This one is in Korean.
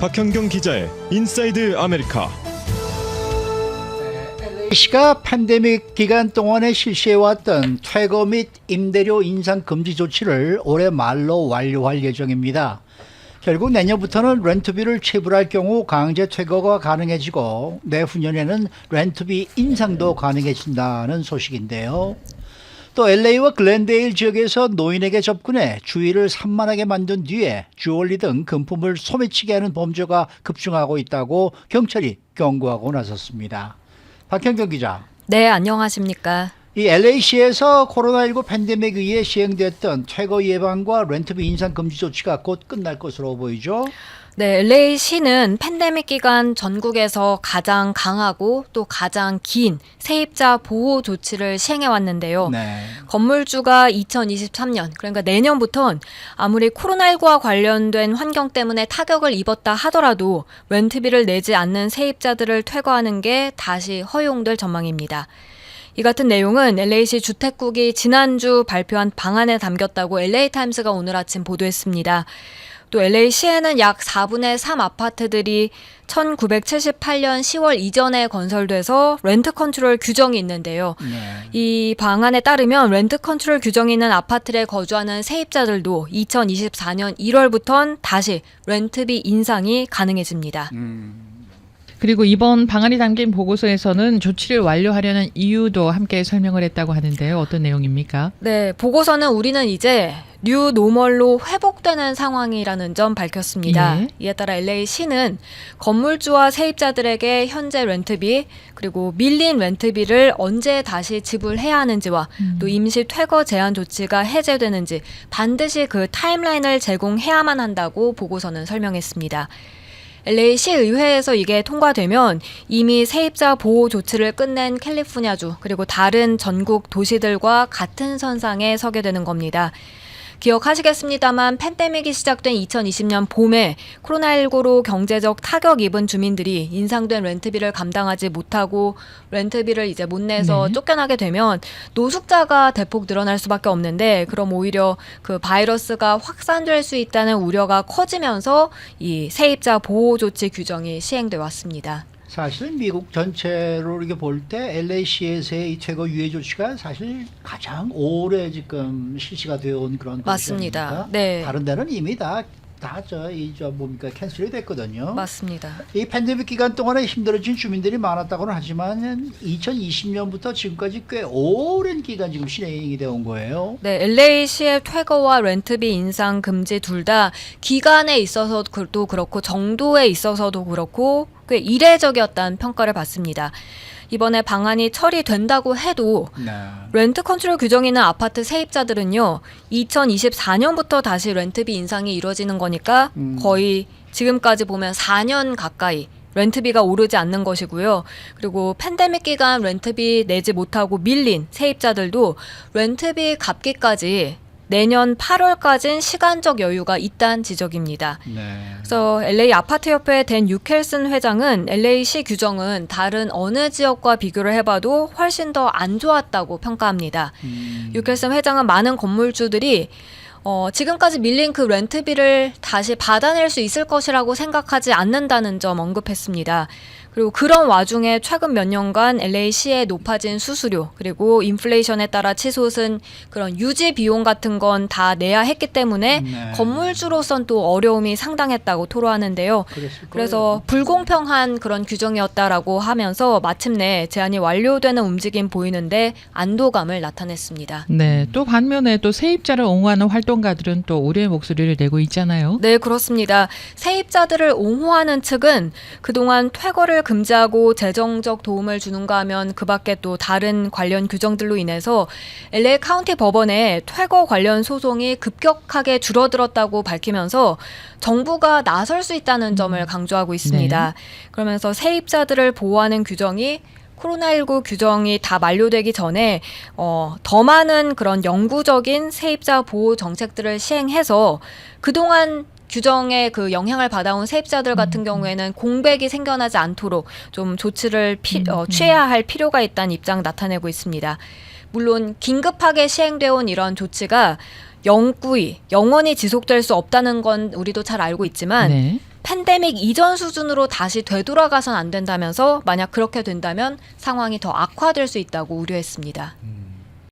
박현경 기자의 인사이드 아메리카. 시가 팬데믹 기간 동안에 실시해왔던 퇴거 및 임대료 인상 금지 조치를 올해 말로 완료할 예정입니다. 결국 내년부터는 렌트비를 체불할 경우 강제 퇴거가 가능해지고 내후년에는 렌트비 인상도 가능해진다는 소식인데요. 또 LA와 글렌데일 지역에서 노인에게 접근해 주의를 산만하게 만든 뒤에 주얼리 등 금품을 소매치게 하는 범죄가 급증하고 있다고 경찰이 경고하고 나섰습니다. 박현경 기자. 네, 안녕하십니까. 이 LA시에서 코로나19 팬데믹에 의해 시행됐던 퇴거 예방과 렌트비 인상 금지 조치가 곧 끝날 것으로 보이죠. 네, LA시는 팬데믹 기간 전국에서 가장 강하고 또 가장 긴 세입자 보호 조치를 시행해 왔는데요. 네. 건물주가 2023년, 그러니까 내년부턴 아무리 코로나19와 관련된 환경 때문에 타격을 입었다 하더라도 렌트비를 내지 않는 세입자들을 퇴거하는 게 다시 허용될 전망입니다. 이 같은 내용은 LA시 주택국이 지난주 발표한 방안에 담겼다고 LA타임스가 오늘 아침 보도했습니다. 또 LA시에는 약 4분의 3 아파트들이 1978년 10월 이전에 건설돼서 렌트 컨트롤 규정이 있는데요. 네. 이 방안에 따르면 렌트 컨트롤 규정이 있는 아파트에 거주하는 세입자들도 2024년 1월부터 다시 렌트비 인상이 가능해집니다. 그리고 이번 방안이 담긴 보고서에서는 조치를 완료하려는 이유도 함께 설명을 했다고 하는데요. 어떤 내용입니까? 네, 보고서는 우리는 이제 뉴 노멀로 회복되는 상황이라는 점 밝혔습니다. 예. 이에 따라 LA시는 건물주와 세입자들에게 현재 렌트비 그리고 밀린 렌트비를 언제 다시 지불해야 하는지와 또 임시 퇴거 제한 조치가 해제되는지 반드시 그 타임라인을 제공해야만 한다고 보고서는 설명했습니다. LA시 의회에서 이게 통과되면 이미 세입자 보호 조치를 끝낸 캘리포니아주 그리고 다른 전국 도시들과 같은 선상에 서게 되는 겁니다. 기억하시겠습니다만 팬데믹이 시작된 2020년 봄에 코로나19로 경제적 타격 입은 주민들이 인상된 렌트비를 감당하지 못하고 렌트비를 이제 못 내서 네. 쫓겨나게 되면 노숙자가 대폭 늘어날 수밖에 없는데 그럼 오히려 그 바이러스가 확산될 수 있다는 우려가 커지면서 이 세입자 보호 조치 규정이 시행돼 왔습니다. 사실 미국 전체로 이렇게 볼 때 LA시에서의 이 퇴거 유예 조치가 사실 가장 오래 지금 실시가 되어 온 그런 맞습니다. 네. 다른 데는 이미 다 다저 이저 뭡니까 캔슬이 됐거든요. 맞습니다. 이 팬데믹 기간 동안에 힘들어진 주민들이 많았다고는 하지만 2020년부터 지금까지 꽤 오랜 기간 지금 실행이 되어 온 거예요. 네, LA시의 퇴거와 렌트비 인상 금지 둘 다 기간에 있어서도 그렇고 정도에 있어서도 그렇고 꽤 이례적이었다는 평가를 받습니다. 이번에 방안이 처리된다고 해도 네. 렌트 컨트롤 규정이 있는 아파트 세입자들은요, 2024년부터 다시 렌트비 인상이 이루어지는 거니까 음. 거의 지금까지 보면 4년 가까이 렌트비가 오르지 않는 것이고요. 그리고 팬데믹 기간 렌트비 내지 못하고 밀린 세입자들도 렌트비 갚기까지 내년 8월까지는 시간적 여유가 있다는 지적입니다. 네. 그래서 LA 아파트 협회의 댄 유켈슨 회장은 LA시 규정은 다른 어느 지역과 비교를 해봐도 훨씬 더 안 좋았다고 평가합니다. 음. 유켈슨 회장은 많은 건물주들이 어, 지금까지 밀린 그 렌트비를 다시 받아낼 수 있을 것이라고 생각하지 않는다는 점 언급했습니다. 그리고 그런 와중에 최근 몇 년간 LA시의 높아진 수수료 그리고 인플레이션에 따라 치솟은 그런 유지 비용 같은 건 다 내야 했기 때문에 네. 건물주로선 또 어려움이 상당했다고 토로하는데요. 그래서. 불공평한 그런 규정이었다라고 하면서 마침내 제한이 완료되는 움직임 보이는데 안도감을 나타냈습니다. 네. 또 반면에 또 세입자를 옹호하는 활동가들은 또 우려의 목소리를 내고 있잖아요. 네, 그렇습니다. 세입자들을 옹호하는 측은 그동안 퇴거를 금지하고 재정적 도움을 주는가 하면 그 밖에 또 다른 관련 규정들로 인해서 LA 카운티 법원에 퇴거 관련 소송이 급격하게 줄어들었다고 밝히면서 정부가 나설 수 있다는 점을 강조하고 있습니다. 그러면서 세입자들을 보호하는 규정이 코로나19 규정이 다 만료되기 전에 어, 더 많은 그런 영구적인 세입자 보호 정책들을 시행해서 그동안 규정에 그 영향을 받아온 세입자들 같은 경우에는 공백이 생겨나지 않도록 좀 조치를 피, 어, 취해야 할 필요가 있다는 입장 나타내고 있습니다. 물론 긴급하게 시행되어 온 이런 조치가 영구히 영원히 지속될 수 없다는 건 우리도 잘 알고 있지만 네. 팬데믹 이전 수준으로 다시 되돌아가선 안 된다면서 만약 그렇게 된다면 상황이 더 악화될 수 있다고 우려했습니다. 음.